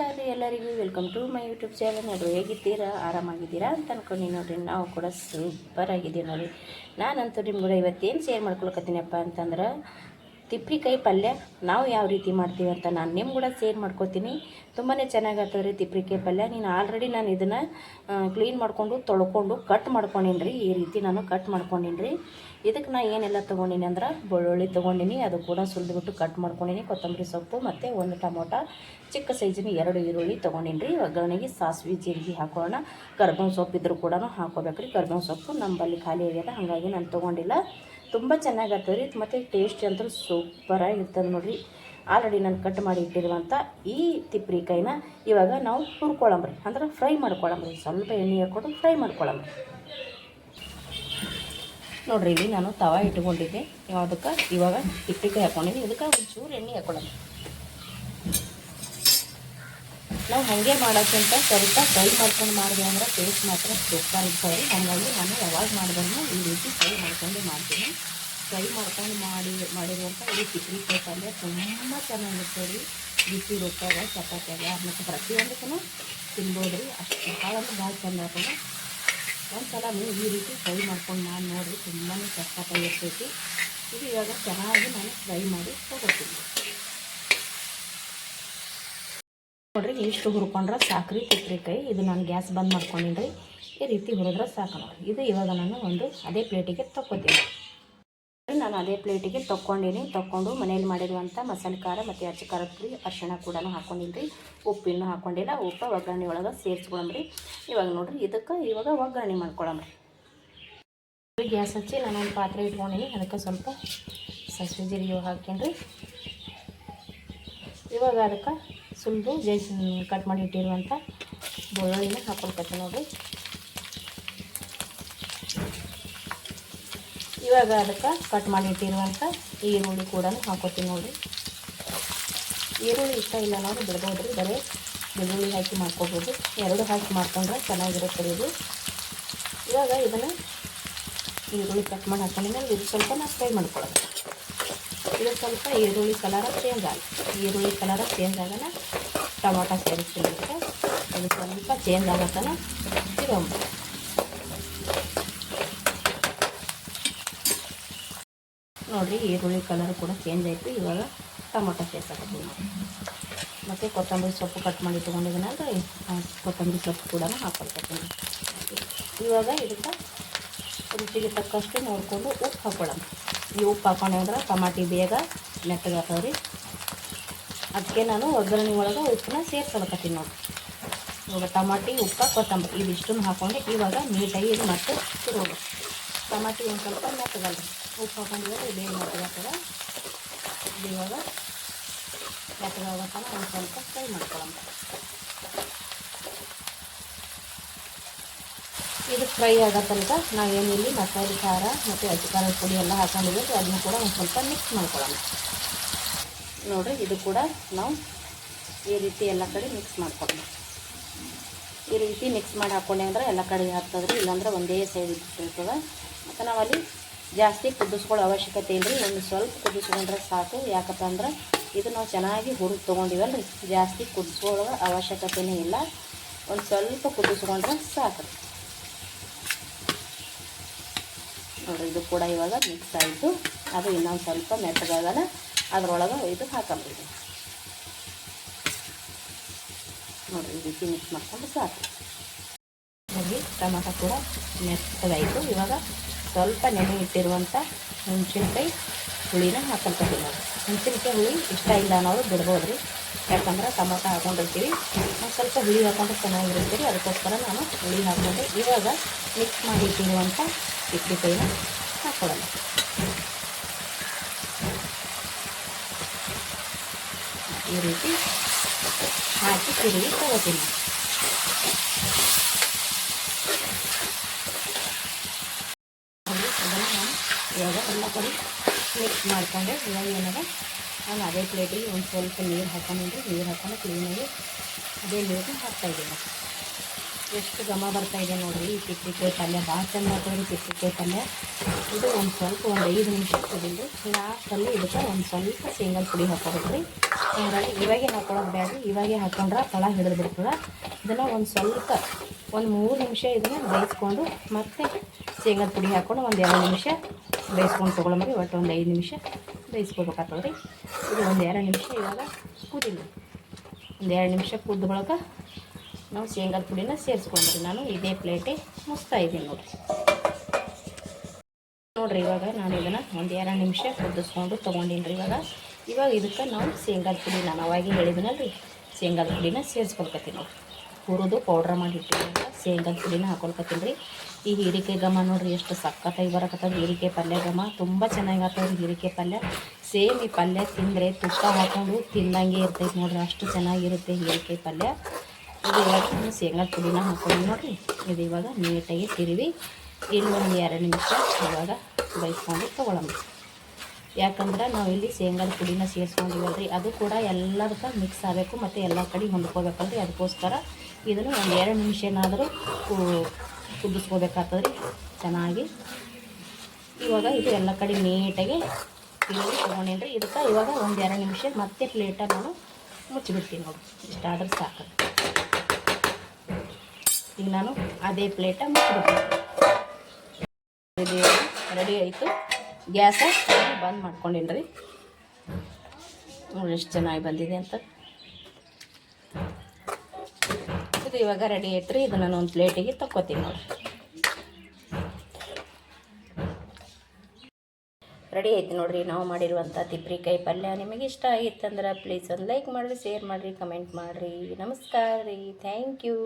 ನಮಸ್ಕಾರ ರೀ ಎಲ್ಲರಿಗೂ. Welcome to my YouTube channel ನೋಡ್ರಿ, ಹೇಗಿದ್ದೀರಾ? ಆರಾಮಾಗಿದ್ದೀರಾ ಅಂತ ಅನ್ಕೊಂಡು ನೋಡ್ರಿ. ನಾವು ಕೂಡ ಸೂಪರ್ ಆಗಿದ್ದೀವಿ ನೋಡಿ ನಾನಂತೂ ನಿಮ್ಮ ಕೂಡ ಇವತ್ತೇನು ಶೇರ್ ಮಾಡ್ಕೊಳಕತ್ತೀನಪ್ಪ ಅಂತಂದ್ರೆ ತಿಪ್ಪಿಕಾಯಿ ಪಲ್ಯ ನಾವು ಯಾವ ರೀತಿ ಮಾಡ್ತೀವಿ ಅಂತ ನಾನು ನಿಮ್ಮ ಕೂಡ ಶೇರ್ ಮಾಡ್ಕೊತೀನಿ. ತುಂಬಾ ಚೆನ್ನಾಗತ್ತದ ರೀ ತಿಪ್ಪಿಕಾಯಿ ಪಲ್ಯ. ನೀನು ಆಲ್ರೆಡಿ ನಾನು ಇದನ್ನು ಕ್ಲೀನ್ ಮಾಡಿಕೊಂಡು, ತೊಳ್ಕೊಂಡು ಕಟ್ ಮಾಡ್ಕೊಂಡೀನಿ ರೀ ಈ ರೀತಿ ನಾನು ಕಟ್ ಮಾಡ್ಕೊಂಡೀನಿ ರೀ ಇದಕ್ಕೆ ನಾ ಏನೆಲ್ಲ ತೊಗೊಂಡಿನಿ ಅಂದ್ರೆ ಬೆಳ್ಳುಳ್ಳಿ ತೊಗೊಂಡಿನಿ, ಅದು ಕೂಡ ಸುಲಿದ್ಬಿಟ್ಟು ಕಟ್ ಮಾಡ್ಕೊಂಡಿನಿ. ಕೊತ್ತಂಬರಿ ಸೊಪ್ಪು ಮತ್ತು ಒಂದು ಟೊಮೊಟೊ, ಚಿಕ್ಕ ಸೈಜಿನ ಎರಡು ಈರುಳ್ಳಿ ತೊಗೊಂಡಿನಿ ರೀ ಒಗ್ಗರಣೆಗೆ ಸಾಸಿವೆ, ಜೀರಿಗೆ ಹಾಕೋಣ. ಕರ್ಬೇವು ಸೊಪ್ಪು ಇದ್ರೂ ಕೂಡ ಹಾಕೋಬೇಕು ರೀ ಕರ್ಬೇವು ಸೊಪ್ಪು ನಮ್ಮಲ್ಲಿ ಖಾಲಿ ಆಗ್ಯದ, ಹಾಗಾಗಿ ನಾನು ತೊಗೊಂಡಿಲ್ಲ. ತುಂಬ ಚೆನ್ನಾಗತ್ತದ ರೀ. ಮತ್ತು ಟೇಸ್ಟ್ ಅಂತೂ ಸೂಪರಾಗಿ ಇರ್ತದೆ ನೋಡಿರಿ. ಆಲ್ರೆಡಿ ನಾನು ಕಟ್ ಮಾಡಿ ಇಟ್ಟಿರುವಂಥ ಈ ತಿಪ್ರಿಕಾಯಿನ ಇವಾಗ ನಾವು ಹುರ್ಕೊಳಂಬ್ರಿ ಅಂದ್ರೆ ಫ್ರೈ ಮಾಡ್ಕೊಳಂಬ್ರಿ ಸ್ವಲ್ಪ ಎಣ್ಣೆ ಹಾಕ್ಕೊಂಡು ಫ್ರೈ ಮಾಡ್ಕೊಳಂಬ್ರಿ ನೋಡಿರಿ, ಇಲ್ಲಿ ನಾನು ತವ ಇಟ್ಕೊಂಡಿದ್ದೆ. ಯಾವುದಕ್ಕೆ ಇವಾಗ ತಿಪ್ಪಿಕಾಯಿ ಹಾಕೊಂಡಿದ್ದೀನಿ ಇದಕ್ಕೆ ಒಂಚೂರು ಎಣ್ಣೆ ಹಾಕೊಳ್ಳೋಣ ನಾವು ಹಾಗೆ ಮಾಡೋಕ್ಕಿಂತ ಸ್ವಲ್ಪ ಫ್ರೈ ಮಾಡ್ಕೊಂಡು ಮಾಡಿದೆ ಅಂದರೆ ಟೇಸ್ಟ್ ಮಾತ್ರ ಸೂಪರ್ ಇರ್ತವೆ ಹಾಗಾಗಿ ನಾನು ಯಾವಾಗ ಮಾಡಿದ್ರು ಈ ರೀತಿ ಫ್ರೈ ಮಾಡ್ಕೊಂಡು ಮಾಡ್ತೀನಿ. ಫ್ರೈ ಮಾಡ್ಕೊಂಡು ಮಾಡಿ ಮಾಡಿರುವಂಥ ಈ ಪೇಪ ಅಂದರೆ ತುಂಬ ಚೆನ್ನಾಗಿರ್ತದೆ ರೀ. ಬಿಸಿ ರೊಟ್ಟಾಗ ಚಪಾತಿಯಾಗ ಮತ್ತು ಪ್ರತಿಯೊಂದಕ್ಕೂ ತಿನ್ಬೋದು ರೀ. ಅಷ್ಟು ಕಾಲಂದು ಭಾಳ ಚೆಂದ ಆಗ್ತದೆ. ಒಂದು ಸಲ ನೀವು ಈ ರೀತಿ ಫ್ರೈ ಮಾಡ್ಕೊಂಡು ನಾನು ನೋಡಿ ತುಂಬಾ ಸಕ್ಕತ್ತಾಗಿ ಇರ್ತೈತಿ. ಇದು ಇವಾಗ ಚೆನ್ನಾಗಿ ನಾನು ಫ್ರೈ ಮಾಡಿ ತೊಗೊಳ್ತೀನಿ. ನೋಡ್ರಿ, ಇಷ್ಟು ಹುರ್ಕೊಂಡ್ರೆ ಸಾಕ್ರಿ ತಿಪ್ರಿಕಾಯಿ ಇದು ನಾನು ಗ್ಯಾಸ್ ಬಂದ್ ಮಾಡ್ಕೊಂಡಿನಿ ಈ ರೀತಿ ಹುರಿದ್ರೆ ಸಾಕು ನೋಡ್ರಿ. ಇದು ಇವಾಗ ನಾನು ಒಂದು ಅದೇ ಪ್ಲೇಟಿಗೆ ತಕ್ಕೋತೀನಿ. ನಾನು ಅದೇ ಪ್ಲೇಟಿಗೆ ತಕ್ಕೊಂಡಿನಿ. ತೊಗೊಂಡು ಮನೇಲಿ ಮಾಡಿರುವಂಥ ಮಸಾಲೆ ಖಾರ ಮತ್ತು ಅಚ್ಚ ಖಾರದ ಪುಡಿ ಅರಿಶಿಣ ಕೂಡ ಹಾಕೊಂಡಿನಿ ರೀ. ಉಪ್ಪಿನ್ನು ಹಾಕೊಂಡಿಲ್ಲ. ಉಪ್ಪು ಒಗ್ಗರಣೆ ಒಳಗೆ ಸೇರಿಸ್ಕೊಳಮ್ರಿ ಇವಾಗ ನೋಡ್ರಿ, ಇದಕ್ಕೆ ಇವಾಗ ಒಗ್ಗರಣೆ ಮಾಡ್ಕೊಳಮ್ರಿ ಗ್ಯಾಸ್ ಹಚ್ಚಿ ನಾನೊಂದು ಪಾತ್ರೆ ಇಟ್ಕೊಂಡಿನಿ. ಅದಕ್ಕೆ ಸ್ವಲ್ಪ ಸಸಿ ಜೀರಿಗೆ ಹಾಕೊಂಡ್ರಿ ಇವಾಗ ಅದಕ್ಕೆ ಸುಲಿದು ಜೈಸ್ ಕಟ್ ಮಾಡಿ ಇಟ್ಟಿರುವಂಥ ಬೆಳ್ಳುಳ್ಳಿನ ಹಾಕೊಳ್ಕತ್ತೀನಿ ನೋಡಿ ಇವಾಗ ಅದಕ್ಕೆ ಕಟ್ ಮಾಡಿ ಇಟ್ಟಿರುವಂಥ ಈರುಳ್ಳಿ ಕೂಡ ಹಾಕೋತೀನಿ ನೋಡಿರಿ ಈರುಳ್ಳಿ ಇಷ್ಟ ಇಲ್ಲ ನೋಡಿ ಬಿಡ್ಬೋದು ರೀ, ಬರೀ ಬೆಳ್ಳುಳ್ಳಿ ಹಾಕಿ ಮಾಡ್ಕೋಬೋದು ಎರಡು ಹಾಕಿ ಮಾಡ್ಕೊಂಡ್ರೆ ಚೆನ್ನಾಗಿರುತ್ತೆ ಇದು. ಇವಾಗ ಇದನ್ನು ಈರುಳ್ಳಿ ಕಟ್ ಮಾಡಿ ಹಾಕೊಂಡಿದ್ಮೇಲೆ ಇದು ಸ್ವಲ್ಪ ನಾವು ಫ್ರೈ ಮಾಡ್ಕೊಳ್ಳೋದು ಇದು ಸ್ವಲ್ಪ ಈರುಳ್ಳಿ ಕಲರ ಚೇಂಜ್ ಆಗಿ, ಈರುಳ್ಳಿ ಕಲರ ಚೇಂಜ್ ಆಗೋಣ ಟೊಮಾಟೊ ಸೇರಿಸ್ತೀನಿ ಅದು ಸ್ವಲ್ಪ ಚೇಂಜ್ ಆಗತ್ತಾನ ಇರೋಂಬ ನೋಡಿರಿ, ಈರುಳ್ಳಿ ಕಲರ್ ಕೂಡ ಚೇಂಜ್ ಆಯಿತು. ಇವಾಗ ಟೊಮೊಟೊ ಸೇರ್ಸಕತ್ತೀವಿ ಮತ್ತು ಕೊತ್ತಂಬರಿ ಸೊಪ್ಪು ಕಟ್ ಮಾಡಿ ತೊಗೊಂಡಿದ್ದೀನಂದ್ರೆ ಕೊತ್ತಂಬರಿ ಸೊಪ್ಪು ಕೂಡ ಹಾಕೊಳ್ತೀನಿ ಇವಾಗ ಇದಕ್ಕೆ ರುಚಿಗೆ ತಕ್ಕಷ್ಟು ನೋಡಿಕೊಂಡು ಉಪ್ಪು ಹಾಕೊಳ್ಳೋಣ. ಈ ಉಪ್ಪು ಹಾಕೊಂಡ್ರೆ ಟಮಾಟಿ ಬೇಗ ಮೆತ್ತಗಾಗ್ತಾವೆ ರೀ. ಅದಕ್ಕೆ ನಾನು ಒಗ್ಗರಣೆ ಒಳಗೆ ಉಪ್ಪನ್ನ ಸೇರ್ಸಲಕತ್ತೀನಿ ನೋಡಿ. ಇವಾಗ ಟಮಾಟಿ, ಉಪ್ಪು, ಕೊತ್ತಂಬರಿ ಇದಿಷ್ಟನ್ನು ಹಾಕ್ಕೊಂಡು ಇವಾಗ ನೀಟಾಗಿ ಇದು ಮತ್ತೆ ಶುರು ಟಮಾಟಿ ಒಂದು ಸ್ವಲ್ಪ ಮೆತ್ತಗಲ್ಲ ಉಪ್ಪು ಹಾಕೊಂಡಿದ್ರೆ ಇದೇ ಮೆತ್ತಗಾಗ್ತದೆ ಇವಾಗ ಮೆತ್ತಗಾಗೋ ತನಕ ಒಂದು ಸ್ವಲ್ಪ ಫ್ರೈ ಮಾಡ್ಕೊಳ್ಳೋಣ. ಇದು ಫ್ರೈ ಆಗೋ ತನಕ ನಾವೇನಿಲ್ಲಿ ಮಸಾಲೆ, ಖಾರ ಮತ್ತು ಹಸಿ ಖಾರದ ಪುಡಿ ಎಲ್ಲ ಹಾಕೊಂಡಿದ್ದೀವಿ ಅದನ್ನು ಕೂಡ ಒಂದು ಸ್ವಲ್ಪ ಮಿಕ್ಸ್ ಮಾಡ್ಕೊಳ್ಳೋಣ. ನೋಡಿರಿ, ಇದು ಕೂಡ ನಾವು ಈ ರೀತಿ ಎಲ್ಲ ಕಡೆ ಮಿಕ್ಸ್ ಮಾಡ್ಕೊಳ್ಳೋಣ. ಈ ರೀತಿ ಮಿಕ್ಸ್ ಮಾಡಿ ಹಾಕ್ಕೊಂಡೆ ಅಂದರೆ ಎಲ್ಲ ಕಡೆ ಹಾಕ್ತದ್ರಿ ಇಲ್ಲಾಂದ್ರೆ ಒಂದೇ ಸೈಡ್ ಇರ್ತದೆ. ಮತ್ತು ನಾವಲ್ಲಿ ಜಾಸ್ತಿ ಕುದಿಸ್ಕೊಳ್ಳೋ ಅವಶ್ಯಕತೆ ಇಲ್ಲ ರೀ ಒಂದು ಸ್ವಲ್ಪ ಕುದಿಸ್ಕೊಂಡ್ರೆ ಸಾಕು. ಯಾಕಪ್ಪ ಇದು ನಾವು ಚೆನ್ನಾಗಿ ಹುರಿದು ತೊಗೊಂಡಿವಲ್ಲ ಜಾಸ್ತಿ ಕುದಿಸ್ಕೊಳ್ಳೋ ಅವಶ್ಯಕತೆಯೇ ಇಲ್ಲ. ಒಂದು ಸ್ವಲ್ಪ ಕುದಿಸ್ಕೊಂಡ್ರೆ ಸಾಕು ರೀ ನೋಡಿರಿ ಇದು ಕೂಡ ಇವಾಗ ಮಿಕ್ಸ್ ಆಯಿತು. ಅದು ಇನ್ನೊಂದು ಸ್ವಲ್ಪ ಮೆತ್ತಗಾಗಲ್ಲ ಅದರೊಳಗೆ ಇದು ಹಾಕೊಂಬಿಡಿ ನೋಡಿರಿ, ಈ ರೀತಿ ಮಿಕ್ಸ್ ಮಾಡ್ಕೊಂಡು ಸಾಕು. ನೋಡಿ, ಟೊಮೊಟೊ ಕೂಡ ಮೆತ್ತಗಾಯಿತು. ಇವಾಗ ಸ್ವಲ್ಪ ನೆನೆ ಇಟ್ಟಿರುವಂಥ ಹುಣಸಿನ್ಕಾಯಿ ಹುಳಿನ ಹಾಕೊಳ್ತೀವಿ ನಾವು. ಹುಳಿ ಇಷ್ಟ ಇಲ್ಲ ಅನ್ನೋದು ಬಿಡ್ಬೋದು ರೀ ಯಾಕಂದ್ರೆ ಟೊಮಾಟೊ ಹಾಕೊಂಡಿರ್ತೀವಿ. ಸ್ವಲ್ಪ ಹುಳಿ ಹಾಕೊಂಡ್ರೆ ಚೆನ್ನಾಗಿರ್ತೀವಿ ಅದಕ್ಕೋಸ್ಕರ ನಾನು ಹುಳಿ ಹಾಕೊಂಡೆ. ಇವಾಗ ಮಿಕ್ಸ್ ಮಾಡಿ ಇಟ್ಟಿರುವಂಥ ಇಟ್ಟಿಕಾಯಿನ ಹಾಕೊಳ್ಳೋಣ ಈ ರೀತಿ ಹಾಕಿ ತಿರುಗಿ ತಗೋತೀನಿ. ಇವಾಗ ಎಲ್ಲ ಕಡೆ ಮಿಕ್ಸ್ ಮಾಡಿಕೊಂಡೆ. ಇವಾಗ ಏನಾಗ ನಾನು ಅದೇ ಪ್ಲೇಟಿಗೆ ಒಂದು ಸ್ವಲ್ಪ ನೀರು ಹಾಕೊಂಡು ನೀರು ಹಾಕೊಂಡು ಕ್ಲೀನಾಗಿ ಅದೇ ನೀರನ್ನ ಹಾಕ್ತಾಯಿದ್ದೀನಿ ಎಷ್ಟು ಘಮ ಬರ್ತಾ ಇದೆ ನೋಡಿರಿ, ಈ ಪಿಕ್ರಿಕಾಯಿ ಪಲ್ಯ. ಭಾಳ ಚೆಂದ ಆಗ್ತದೆ ಪಿಕ್ರಿಕಾಯಿ ಪಲ್ಯ. ಇದು ಒಂದು ಸ್ವಲ್ಪ ಒಂದು ಐದು ನಿಮಿಷ ಕುಡಿದು ಲಾಸ್ಟಲ್ಲಿ ಇದಕ್ಕೆ ಒಂದು ಸ್ವಲ್ಪ ಶೇಂಗಾ ಪುಡಿ ಹಾಕೋಬೇಕ್ರಿ. ಹಂಗಾಗಿ ಇವಾಗೆ ಹಾಕೊಳ್ಳೋದು ಬೇಡ ಇವಾಗೆ ಹಾಕೊಂಡ್ರೆ ತಳ ಹಿಡಿದು ಇದನ್ನು ಒಂದು ಸ್ವಲ್ಪ, ಒಂದು ಮೂರು ನಿಮಿಷ ಇದನ್ನು ಬೇಯಿಸ್ಕೊಂಡು ಮತ್ತೆ ಶೇಂಗದ ಪುಡಿ ಹಾಕ್ಕೊಂಡು ಒಂದು ಎರಡು ನಿಮಿಷ ಬೇಯಿಸ್ಕೊಂಡು ತೊಗೊಳಂಬ್ರಿ ಒಟ್ಟು ಒಂದು ಐದು ನಿಮಿಷ ಬೇಯಿಸ್ಕೋಬೇಕಾಗ್ತದೆ ರೀ ಇದು ಒಂದು ಎರಡು ನಿಮಿಷ ಇವಾಗ ಕುದಿಲಿ ಒಂದು ಎರಡು ನಿಮಿಷ ಕುದ್ದ ಬಳಕ ನಾವು ಶೇಂಗಾದ ಪುಡಿನ ಸೇರಿಸ್ಕೊಂಡ್ರಿ. ನಾನು ಇದೇ ಪ್ಲೇಟೇ ಮುಸ್ತಾ ಇದ್ದೀನಿ ನೋಡಿರಿ. ನೋಡಿರಿ, ಇವಾಗ ನಾನು ಇದನ್ನು ಒಂದು ಎರಡು ನಿಮಿಷ ಕುದಿಸ್ಕೊಂಡು ತೊಗೊಂಡಿನಿ ಇವಾಗ. ಇವಾಗ ಇದಕ್ಕೆ ನಾವು ಶೇಂಗಾದ ಪುಡಿ ನಾನು ಅವಾಗಿ ಹೇಳಿದ್ನಲ್ಲ ರೀ ಶೇಂಗಾದ ಪುಡಿನ ಸೇರಿಸ್ಕೊಳ್ಕತ್ತೀನಿ ನೋಡಿ ಹುರಿದು ಪೌಡ್ರ್ ಮಾಡಿ ಇಟ್ಟಿದ್ದ ಶೇಂಗಾ ಪುಡಿನ ಹಾಕೊಳ್ಕತ್ತೀನಿ ರೀ. ಈ ಹೀರಿಕಾಯಿ ಘಮ ನೋಡ್ರಿ ಎಷ್ಟು ಸಕ್ಕತ್ತಾಗಿ ಬರಕತ್ತದ ಹೀರಿಕಾಯಿ ಪಲ್ಯ ಘಮ. ತುಂಬ ಚೆನ್ನಾಗಿ ಆಗ್ತದೆ ರೀ ಹೀರಿಕಾಯಿ ಪಲ್ಯ. ಸೇಮ್ ಈ ಪಲ್ಯ ತಿಂದರೆ ತುಪ್ಪ ಹಾಕೊಂಡು ತಿಂದಂಗೆ ಇರ್ತೈತೆ ನೋಡ್ರಿ. ಅಷ್ಟು ಚೆನ್ನಾಗಿರುತ್ತೆ ಹೀರಿಕಾಯಿ ಪಲ್ಯ. ಇದು ಇವಾಗ ಶೇಂಗಾದ ಪುಡಿನ ಹಾಕೊಂಡು ನೋಡ್ರಿ. ಇದು ಇವಾಗ ನೀಟಾಗಿ ತಿರುವಿ. ಇನ್ನೊಂದು ಎರಡು ನಿಮಿಷ ಇವಾಗ ಬೈಸ್ಕೊಂಡು ತೊಗೊಳಮ್ಮ ಯಾಕಂದ್ರೆ ನಾವು ಇಲ್ಲಿ ಶೇಂಗಾದ ಪುಡಿನ ಸೇರಿಸ್ಕೊಂಡಿವಲ್ರಿ. ಅದು ಕೂಡ ಎಲ್ಲದಕ್ಕೆ ಮಿಕ್ಸ್ ಆಗಬೇಕು ಮತ್ತು ಎಲ್ಲ ಕಡೆ ಹೊಂದ್ಕೋಬೇಕಲ್ರಿ. ಅದಕ್ಕೋಸ್ಕರ ಇದನ್ನು ಒಂದು ಎರಡು ನಿಮಿಷ ಏನಾದರೂ ಕುದಿಸ್ಕೋಬೇಕಾಗ್ತದ್ರಿ. ಚೆನ್ನಾಗಿ. ಇವಾಗ ಇದು ಎಲ್ಲ ಕಡೆ ನೀಟಾಗಿ ಇಲ್ಲಿ ತೊಗೊಂಡೇನಿ ರೀ ಇದಕ್ಕೆ ಇವಾಗ ಒಂದು ಎರಡು ನಿಮಿಷ ಮತ್ತೆ ಪ್ಲೇಟ ನಾನು ಮುಚ್ಚಿಬಿಡ್ತೀನಿ ನೋಡಿ ಇಷ್ಟಾದ್ರೆ ಸಾಕು. ಈಗ ನಾನು ಅದೇ ಪ್ಲೇಟ ಮುಚ್ಚಿಬಿಡ್ತೀನಿ. ರೆಡಿ ಆಯಿತು. ಗ್ಯಾಸ ಬಂದ್ ಮಾಡ್ಕೊಂಡೀನಿ ರೀ. ನೋಡಿ ಎಷ್ಟು ಚೆನ್ನಾಗಿ ಬಂದಿದೆ ಅಂತ. ಇದು ಇವಾಗ ರೆಡಿ ಆಯ್ತು ರೀ ಇದು ನಾನು ಒಂದು ಪ್ಲೇಟಿಗೆ ತಕ್ಕೋತೀನಿ ನೋಡಿ ರೆಡಿ ಆಯ್ತು ನೋಡಿರಿ, ನಾವು ಮಾಡಿರುವಂಥ ತಿಪ್ರಿಕಾಯಿ ಪಲ್ಯ. ನಿಮಗೆ ಇಷ್ಟ ಆಗಿತ್ತಂದ್ರೆ ಪ್ಲೀಸ್ ಒಂದು ಲೈಕ್ ಮಾಡಿರಿ ಶೇರ್ ಮಾಡಿರಿ ಕಮೆಂಟ್ ಮಾಡಿರಿ. ನಮಸ್ಕಾರ ರೀ ಥ್ಯಾಂಕ್ ಯು